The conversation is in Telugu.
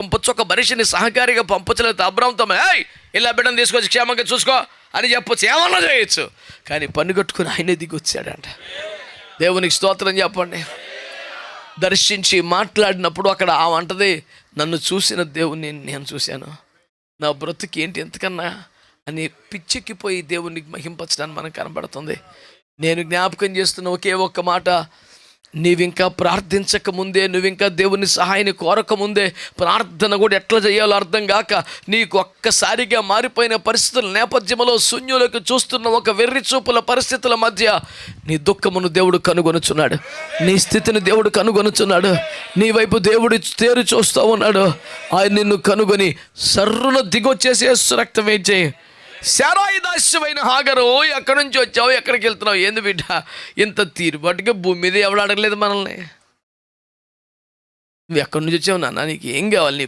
పంపొచ్చు. ఒక మనిషిని సహకారిగా పంపచ్చలేదు అబ్రామ్తో ఏయ్ ఇలా బిడ్డను తీసుకొచ్చి క్షేమంగా చూసుకో అని చెప్పొచ్చు. ఏమన్నా చేయొచ్చు. కానీ పన్ను కట్టుకుని ఆయనే దిగొచ్చాడంట దేవునికి స్తోత్రం చెప్పండి. దర్శించి మాట్లాడినప్పుడు అక్కడ ఆ వంటది నన్ను చూసిన దేవుని నేను చూశాను. నా బ్రతుకి ఏంటి ఎంతకన్నా అని పిచ్చెక్కిపోయి దేవుణ్ణి మహింపచ్చడానికి మనకు కనబడుతుంది. నేను జ్ఞాపకం చేస్తున్న ఒకే ఒక్క మాట నీవింకా ప్రార్థించక ముందే నువ్వింకా దేవుని సహాయాన్ని కోరక ముందే ప్రార్థన కూడా ఎట్లా చేయాలో అర్థం కాక నీకు ఒక్కసారిగా మారిపోయిన పరిస్థితుల నేపథ్యంలో శూన్యులకు చూస్తున్న ఒక వెర్రి చూపుల పరిస్థితుల మధ్య నీ దుఃఖమును దేవుడు కనుగొనుచున్నాడు. నీ స్థితిని దేవుడు కనుగొనుచున్నాడు. నీ వైపు దేవుడు తేరు చూస్తూ ఉన్నాడు. ఆయన నిన్ను కనుగొని సర్రున దిగొచ్చేసి రక్తం ఏం చేయి. శారాయి దాస్యమైన హాగరు ఎక్కడి నుంచి వచ్చావు ఎక్కడికి వెళ్తున్నావు? ఏంది బిడ్డ? ఇంత తీరుబాటుగా భూమి మీద ఎవడు అడగలేదు మనల్ని? నువ్వు ఎక్కడి నుంచి వచ్చావు నాన్న? నీకు ఏం కావాలి? నీ